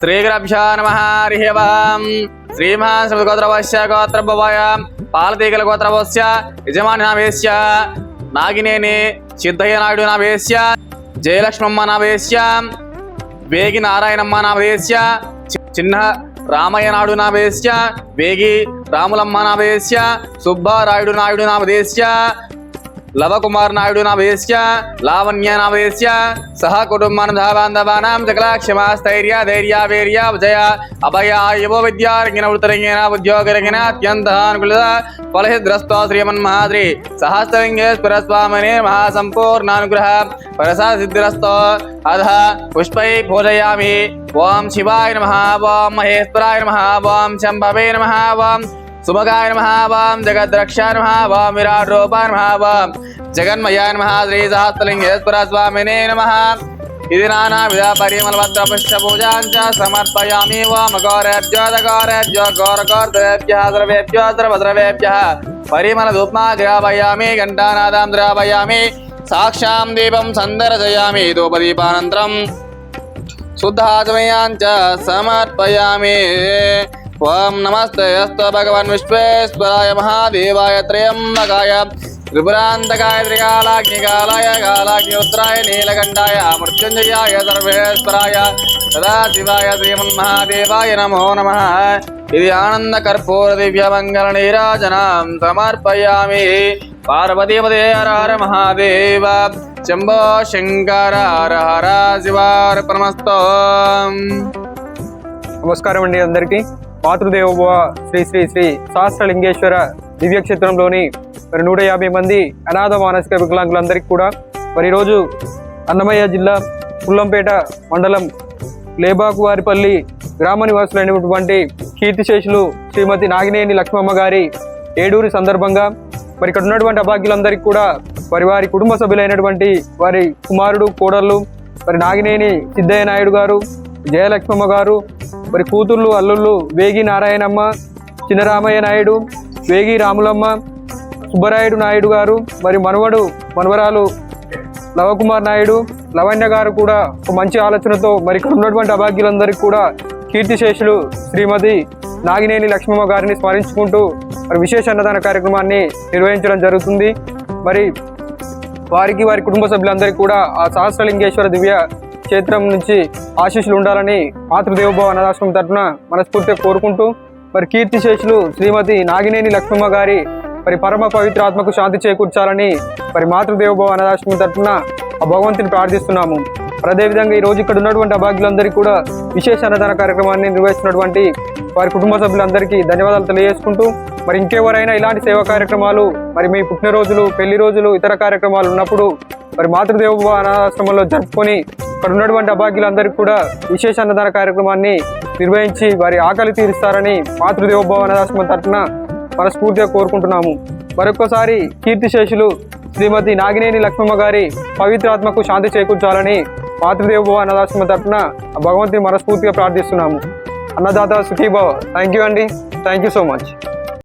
శ్రీగ్రభ్యో నమ హరి ఓం. శ్రీమహాన్ శ్రీగోత్రవశ్య గోత్రభవాయ పాలతీగల గోత్రవశ్య యజమాని నామేశ్య నాగినేని సిద్ధయ్య నాయుడు నామేశ్య జయలక్ష్మమ్మ నామేశ్య వేగి నారాయణమ్మ నామేశ్య చి- చిన్న రామయ్య నాయుడు నామేశ్య వేగి రాములమ్మ నామేశ్య సుబ్బారాయుడు నాయుడు నామదేశ్య లవకుమార్ నాయుడు నామేశ్య లావణ్య నామేశ్య సహ కుటుంబానందాబాంధవానాం సకల క్షమాస్థైర్య ధైర్య వీర్య విజయ అభయ యువ విద్యారంగిన వృత్తరంగిన ఉద్యోగరంగిన అత్యంత అనుకూలత ఫలహిద్రస్తో శ్రీమన్మహాద్రి సహస్రలింగేశ్వర స్వామిని మహాసంపూర్ణానుగ్రహ ప్రసాద సిద్ధిరస్తో అధ పుష్పై పూజయామి ఓం శివాయ నమ ఓం మహేశ్వరాయ నమ ఓం శంభవే నమ ఓం सुभगाय नमः, वाम जगद्रक्षा नमः, वाम विराट रूपा नमः, वाम जगन्मयाय नमः श्री सहस्रलिंगेश्वर स्वामिने नमः। इति नानाविध परिमलपत्र पुष्पपूजां च समर्पयामि वामगौरेभ्यो दगौरेभ्यो गौरगौर्द्रेभ्यः सर्वेभ्यो सर्वद्रवेभ्यः परिमलधूप्मा ग्रापयामि घण्टानादां द्रापयामि साक्षां दीपं सन्दर्शयामि, धूपदीपानन्तरं शुद्धाचमयां च समर्पयामि। సందర్శయామి ధూపదీపానంతరం శుద్ధాచమయాంచ సమర్పయామి ఓం నమస్తే అస్తు భగవన్ విశ్వేశ్వరాయ మహాదేవాయ త్రయంబకాయ త్రిపురాంతకాయ త్రికాలాగ్నికాలాయ కాలాగ్నిరుద్రాయ నీలకంఠాయ మృత్యుంజయాయ సర్వేశ్వరాయ సదాశివాయ శ్రీమన్మహాదేవాయ నమో నమ ఇది ఆనంద కర్పూర దివ్య మంగళ నీరాజనం సమర్పయామి పార్వతీపదే హర హర మహాదేవ శంభో శంకర హర హర శివార్పణమస్తో నమస్కారం అండి అందరికీ మాతృదేవోభవ శ్రీ శ్రీ శ్రీ సహస్రలింగేశ్వర దివ్యక్షేత్రంలోని మరి నూట యాభై మంది అనాథ మానసిక వికలాంగులందరికీ కూడా మరి ఈరోజు అన్నమయ్య జిల్లా పుల్లంపేట మండలం లేబాకువారిపల్లి గ్రామ నివాసులైనటువంటి కీర్తిశేషులు శ్రీమతి నాగినేని లక్ష్మమ్మ గారి ఏడూరి సందర్భంగా మరి ఇక్కడ ఉన్నటువంటి అభాగ్యులందరికీ కూడా మరి వారి కుటుంబ సభ్యులైనటువంటి వారి కుమారుడు కోడళ్ళు మరి నాగినేని సిద్ధయ్య నాయుడు గారు జయలక్ష్మమ్మ గారు మరి కూతుర్లు అల్లుళ్ళు వేగి నారాయణమ్మ చిన్నరామయ్య నాయుడు వేగి రాములమ్మ సుబ్బరాయుడు నాయుడు గారు మరి మనవడు మనవరాలు లవకుమార్ నాయుడు లవణ్య గారు కూడా ఒక మంచి ఆలోచనతో మరి ఇక్కడ ఉన్నటువంటి అభాగ్యులందరికీ కూడా కీర్తిశేషులు శ్రీమతి నాగినేని లక్ష్మమ్మ గారిని స్మరించుకుంటూ మరి విశేష అన్నదాన కార్యక్రమాన్ని నిర్వహించడం జరుగుతుంది. మరి వారికి వారి కుటుంబ సభ్యులందరికీ కూడా ఆ సహస్రలింగేశ్వర దివ్య క్షేత్రం నుంచి ఆశీస్సులు ఉండాలని మాతృదేవోభవ అనాథాశ్రమం తరఫున మనస్ఫూర్తిగా కోరుకుంటూ మరి కీర్తిశేషులు శ్రీమతి నాగినేని లక్ష్మమ్మ గారి మరి పరమ పవిత్ర ఆత్మకు శాంతి చేకూర్చాలని మరి మాతృదేవభవ అనాథాశ్రమం తరఫున ఆ భగవంతుని ప్రార్థిస్తున్నాము. మరి అదేవిధంగా ఈ రోజు ఇక్కడ ఉన్నటువంటి అభాగ్యులందరికీ కూడా విశేష అన్నదాన కార్యక్రమాన్ని నిర్వహిస్తున్నటువంటి వారి కుటుంబ సభ్యులందరికీ ధన్యవాదాలు తెలియజేసుకుంటూ మరి ఇంకెవరైనా ఇలాంటి సేవా కార్యక్రమాలు మరి మీ పుట్టినరోజులు పెళ్ళి రోజులు ఇతర కార్యక్రమాలు ఉన్నప్పుడు మరి మాతృదేవ అనాథాశ్రమంలో జరుపుకొని ఇక్కడ ఉన్నటువంటి అభాగ్యులందరికీ కూడా విశేష అన్నదాన కార్యక్రమాన్ని నిర్వహించి వారి ఆకలి తీరుస్తారని మాతృదేవోభవ అన్నదాశ్రమం తరఫున మనస్ఫూర్తిగా కోరుకుంటున్నాము. మరొకసారి కీర్తిశేషులు శ్రీమతి నాగినేని లక్ష్మమ్మ గారి పవిత్రాత్మకు శాంతి చేకూర్చాలని మాతృదేవోభవ అన్నదాశ్రమం తరఫున భగవంతుని మనస్ఫూర్తిగా ప్రార్థిస్తున్నాము. అన్నదాత సుఖీభావ. థ్యాంక్ యూ అండి. Thank you so much